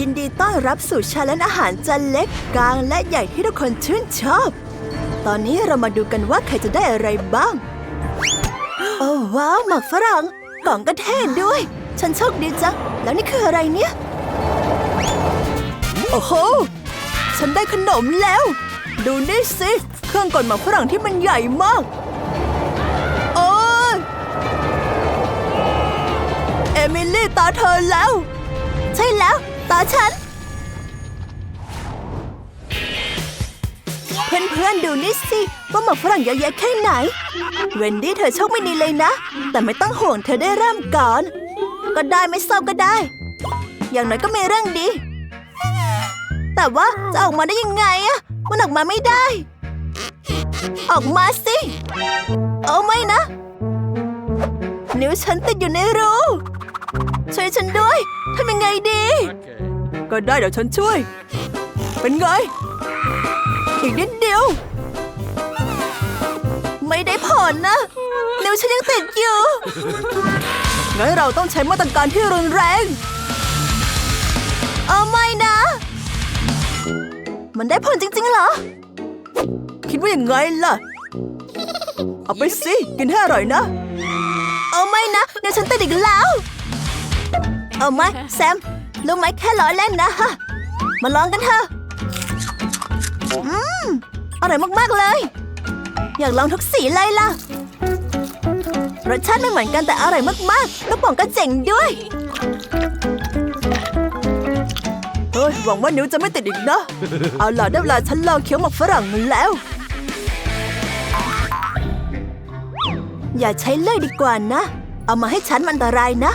ยินดีต้อนรับสู่ชาเลนจ์อาหารจานเล็กกลางและใหญ่ที่ทุกคนชื่นชอบ ตอนนี้เรามาดูกันว่าใครจะได้อะไรบ้าง โอ้ว้าวหมักฝรั่งกล่องก็เท่ด้วย ฉันโชคดีจัง แล้วนี่คืออะไรเนี่ย โอ้โห ฉันได้ขนมแล้ว ดูนี่สิ เครื่องกดหมักฝรั่งที่มันใหญ่มาก โอ้ยเอมิลี่ตาเธอแล้ว ใช่แล้ว ตาฉัน เพื่อนๆดูนี่สิว่าหมักฝรั่งเยอะแยะแค่ไหน เวนดี้เธอโชคไม่ดีเลยนะ แต่ไม่ต้องห่วงเธอได้เริ่มก่อน ก็ได้ไม่ซ่อมก็ได้ อย่างน้อยก็มีเรื่องดี แต่ว่าจะออกมาได้ยังไงอะมันออกมาไม่ได้ ออกมาสิ เอาไม่นะ นิ้วฉันติดอยู่ในรูช่วยฉันด้วยทำยังไงดี ก็ได้เดี๋ยวฉันช่วย เป็นไง อีกนิดเดียว ไม่ได้ผลนะนิ้วฉันยังติดอยู่ งั้นเราต้องใช้มาตรการที่รุนแรง เอาไม่นะ มันได้ผลจริง ๆ เหรอ คิดว่าอย่างไงล่ะ เอาไปสิ กินให้อร่อยนะ เอาไม่นะเดี๋ยวฉันติดอีกแล้ว เอาไหมแซม รู้ไหมแค่ล้อเล่นนะฮะมาลองกันเถอะอืมอร่อยมากๆเลย อยากลองทุกสีเลยล่ะ รสชาติไม่เหมือนกันแต่อร่อยมากๆ แล้วป่องก็เจ๋งด้วย เฮ้ย หวังว่านิ้วจะไม่ติดอีกนะ เอาล่ะได้เวลาฉันลองเคี้ยวหมกฝรั่งแล้ว อย่าใช้เลื่อยดีกว่านะ เอามาให้ฉันมันอันตรายนะ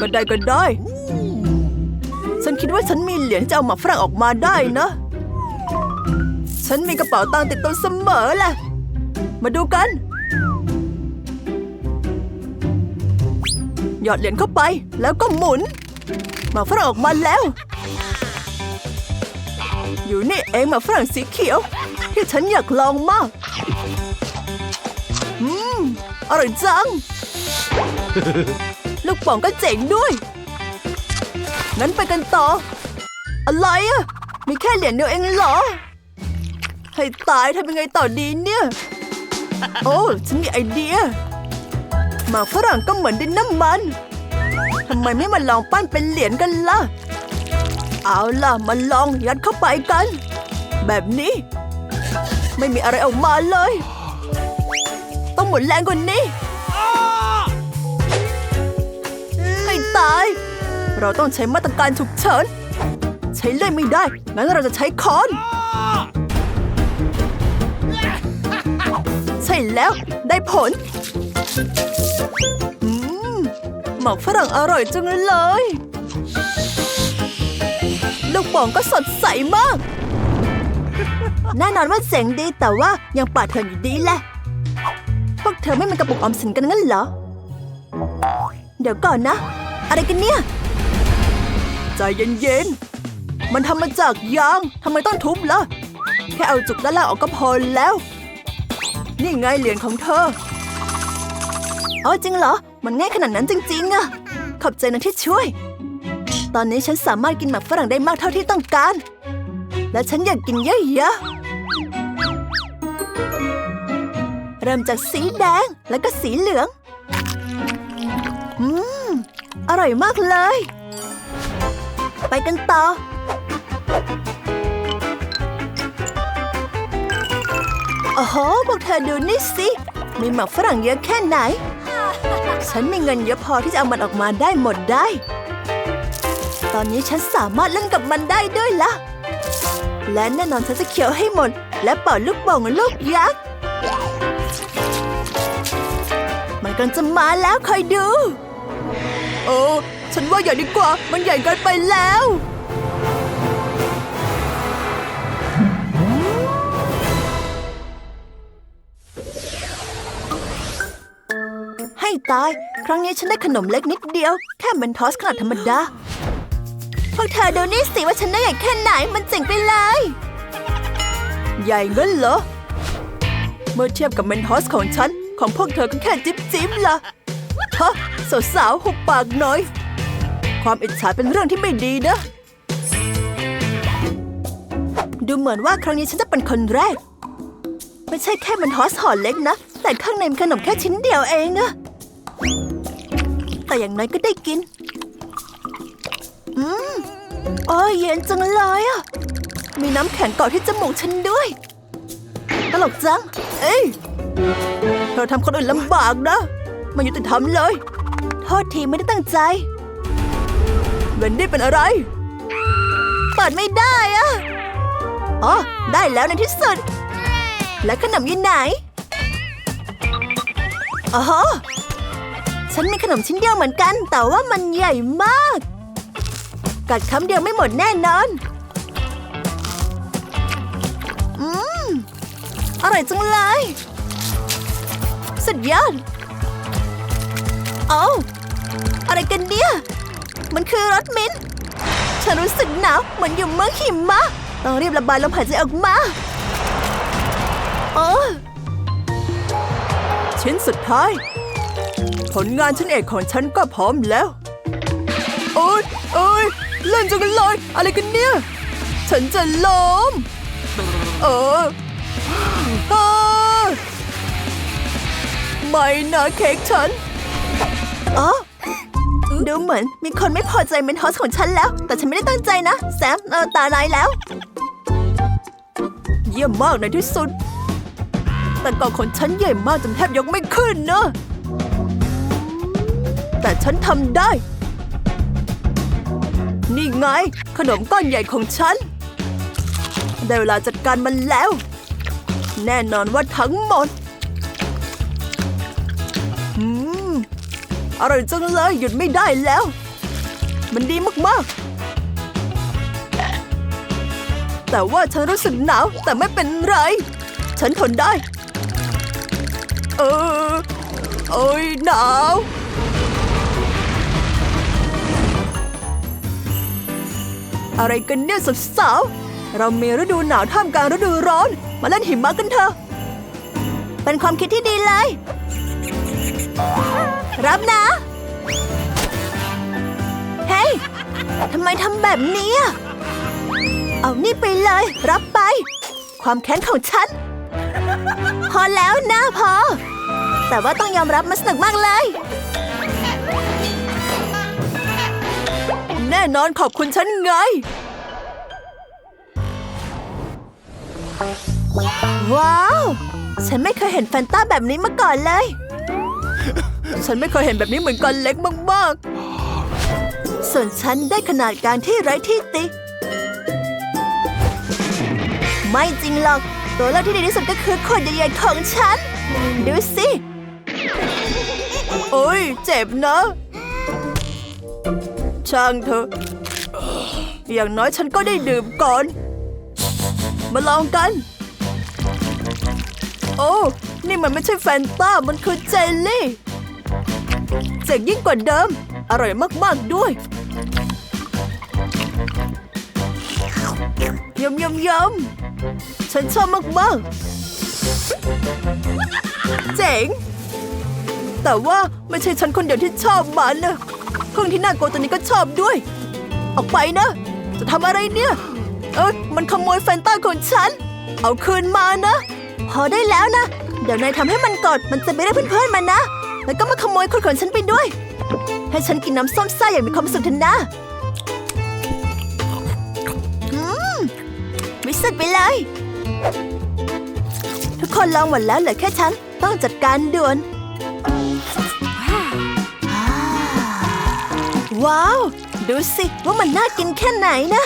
ก็ได้ก็ได้ ฉันคิดว่าฉันมีเหรียญจะเอาหมาฝรั่งออกมาได้นะ ฉันมีกระเป๋าตังติดตัวเสมอแหละ มาดูกัน หยอดเหรียญเข้าไปแล้วก็หมุน หมาฝรั่งออกมาแล้ว อยู่นี่เองหมาฝรั่งสีเขียว ที่ฉันอยากลองมาก อืม อร่อยจัง ลูกป่องก็เจ๋งด้วย งั้นไปกันต่อ อะไรอะมีแค่เหรียญเดียวเองเหรอ ให้ตายทำยังไงต่อดีเนี่ย โอ้ฉันมีไอเดีย หมากฝรั่งก็เหมือนดินน้ำมันทำไมไม่มาลองปั้นเป็นเหรียญกันล่ะ เอาล่ะมาลองยัดเข้าไปกัน แบบนี้ ไม่มีอะไรออกมาเลย ต้องหมุนแรงกว่านี้ ตาย เราต้องใช้มาตรการฉุกเฉิน ใช้เลื่อยไม่ได้ งั้นเราจะใช้ค้อน ใช่แล้วได้ผลหมอกฝรั่งอร่อยจังเลย ลูกโป่องก็สดใสมาก แน่นอนว่าเจ๋งดีแต่ว่ายังปาดเถื่อนอยู่ดีแหละ พวกเธอไม่มีกระปุกออมสินกันงั้นเหรอ เดี๋ยวก่อนนะ อะไรกันเนี่ย ใจเย็นๆ มันทำมาจากยาง ทำไมต้องทุบล่ะ แค่เอาจุกด้านล่างออกก็พอแล้ว นี่ไงเหรียญของเธอ อ๋อจริงเหรอ มันง่ายขนาดนั้นจริงๆอะขอบใจนะที่ช่วย ตอนนี้ฉันสามารถกินหมากฝรั่งได้มากเท่าที่ต้องการ และฉันอยากกินเยอะๆ เริ่มจากสีแดงแล้วก็สีเหลือง อร่อยมากเลย ไปกันต่อ โอ้โหพวกเธอดูนี่สิ มีหมักฝรั่งเยอะแค่ไหน ฉันมีเงินเยอะพอที่จะเอามันออกมาได้หมดได้ ตอนนี้ฉันสามารถเล่นกับมันได้ด้วยละ และแน่นอนฉันจะเขียวให้หมด และเป่าลูกโป่งลูกยักษ์ มันกำลังจะมาแล้วคอยดู โอ้ฉันว่าอย่าดีกว่ามันใหญ่เกินไปแล้ว ให้ตาย ครั้งนี้ฉันได้ขนมเล็กนิดเดียว แค่เมนทอสขนาดธรรมดา พวกเธอดูนี่สิว่าฉันได้ใหญ่แค่ไหนมันเจ๋งไปเลย ใหญ่เงินเหรอ เมื่อเทียบกับเมนทอสของฉัน ของพวกเธอก็แค่จิ๊บจิ๊บละ ฮะสาวๆหุบปากหน่อย ความอิจฉาเป็นเรื่องที่ไม่ดีนะ ดูเหมือนว่าครั้งนี้ฉันจะเป็นคนแรก ไม่ใช่แค่มันฮอสห่อเล็กนะ แต่ข้างในมีขนมแค่ชิ้นเดียวเองอะแต่อย่างน้อยก็ได้กิน อืมโอ้ยเย็นจังเลยอะมีน้ำแข็งเกาะที่จมูกฉันด้วย ตลกจัง เอ้ย เธอทำคนอื่นลำบากนะ ไมายุติธรรมเลย โทษทีไม่ได้ตั้งใจเวนดี้เป็นอะไร เปิดไม่ได้อะอ๋อ ได้แล้วในที่สุด และขนมอยู่ไหนอ๋อฉันมีขนมชิ้นเดียวเหมือนกัน แต่ว่ามันใหญ่มาก กัดคำเดียวไม่หมดแน่นอน อืม อร่อยจังเลย สุดยอด เอาอะไรกันเนี่ย มันคือรสมิ้นท์ฉันรู้สึกหนาวเหมือนอยู่เมืองหิมะ ต้องรีบระบายลมหายใจออกมา โอ้ชิ้นสุดท้าย ผลงานชิ้นเอกของฉันก็พร้อมแล้ว โอ้ยโอ้ยเล่นจังเลย อะไรกันเนี่ย ฉันจะล้มเออเออไม่นะเค้กฉัน อ๋อดูเหมือนมีคนไม่พอใจเมนทอสของฉันแล้ว แต่ฉันไม่ได้ตั้งใจนะ แซมเออตานายแล้ว เยี่ยมมากในที่สุด แต่กล่องของฉันใหญ่มากจนแทบยกไม่ขึ้นเนอะแต่ฉันทำได้ นี่ไง ขนมก้อนใหญ่ของฉัน ได้เวลาจัดการมันแล้ว แน่นอนว่าทั้งหมด อร่อยจังเลยหยุดไม่ได้แล้ว มันดีมากๆ แต่ว่าฉันรู้สึกหนาวแต่ไม่เป็นไร ฉันทนได้ เออโอ้ยหนาวอะไรกันเนี่ยสาวๆ เรามีฤดูหนาวท่ามกลางฤดูร้อน มาเล่นหิมะกันเถอะ เป็นความคิดที่ดีเลย รับนะ เฮ้ยทำไมทำแบบนี้อะเอานี่ไปเลย รับไป ความแค้นของฉัน พอแล้วนะพอ แต่ว่าต้องยอมรับมันสนุกมากเลย แน่นอนขอบคุณฉันไง ว้าว ฉันไม่เคยเห็นแฟนต้าแบบนี้มาก่อนเลย ฉันไม่เคยเห็นแบบนี้เหมือนกันเล็กมากๆ ส่วนฉันได้ขนาดการที่ไร้ที่ติ ไม่จริงหรอก ตัวเลือกที่ดีที่สุดก็คือขวดใหญ่ๆของฉัน ดูสิ โอ้ยเจ็บนะ ช่างเถอะ อย่างน้อยฉันก็ได้ดื่มก่อน มาลองกัน โอ้ นี่มันไม่ใช่แฟนต้า มันคือเจลลี่เจ๋งยิ่งกว่าเดิม อร่อยมากๆด้วยยำยำยำฉันชอบมากๆ เจ๋ง แต่ว่าไม่ใช่ฉันคนเดียวที่ชอบมันนะเพิ่งที่น่ากลัวตัวนี้ก็ชอบด้วย ออกไปนะ จะทำอะไรเนี่ย เอ้ยมันขโมยแฟนต้าของฉัน เอาคืนมานะ พอได้แล้วนะ เดี๋ยวนายทำให้มันกดมันจะไม่ได้เพื่อนๆมันนะ แล้วก็มาขโมยคนของฉันไปด้วย ให้ฉันกินน้ำส้มซ่าอย่างมีความสุขเถอะนะมวิสุดไปเลย ทุกคนลองหมดแล้วเหลือแค่ฉัน ต้องจัดการด่วน ว้าว ดูสิว่ามันน่ากินแค่ไหนนะ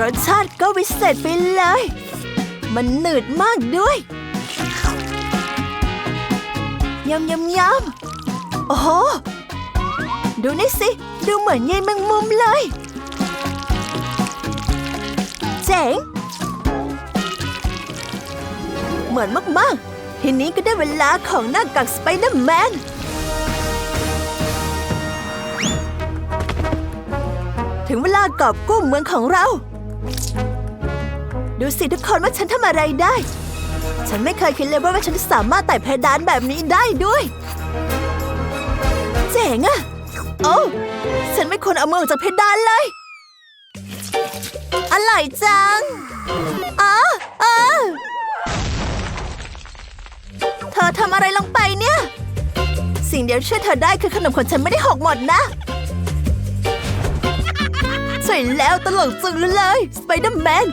รสชาติก็วิเศษไปเลย มันหนืดมากด้วยยำยำยำโอ้โห ดูนี่สิ ดูเหมือนยายแมงมุมเลย เจ๋ง เหมือนมาก ๆ ทีนี้ก็ได้เวลาของหน้ากากสไปเดอร์แมนถึงเวลากอบกู้เมืองของเรา ดูสิทุกคนว่าฉันทำอะไรได้ ฉันไม่เคยคิดเลยว่าฉันจะสามารถไต่เพดานแบบนี้ได้ด้วย เจ๋งอะโอ้ฉันไม่ควรเอามือออกจากเพดานเลย อร่อยจังอ๋ออ๋อเธอทำอะไรลงไปเนี่ย สิ่งเดียวช่วยเธอได้คือขนมของฉันไม่ได้หกหมดนะใช่แล้วตลกจึงเลย สไปเดอร์แมน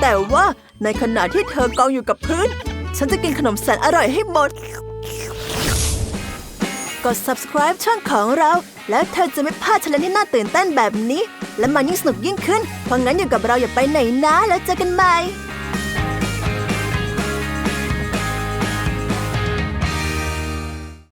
แต่ว่าในขณะที่เธอกองอยู่กับพื้น ฉันจะกินขนมแสนอร่อยให้หมด กด subscribe ช่องของเรา แล้วเธอจะไม่พลาดชลนที่น่าตื่นเต้นแบบนี้ และมันยิ่งสนุกยิ่งขึ้น เพราะงั้นอยู่กับเราอย่าไปไหนนะ แล้วเจอกันใหม่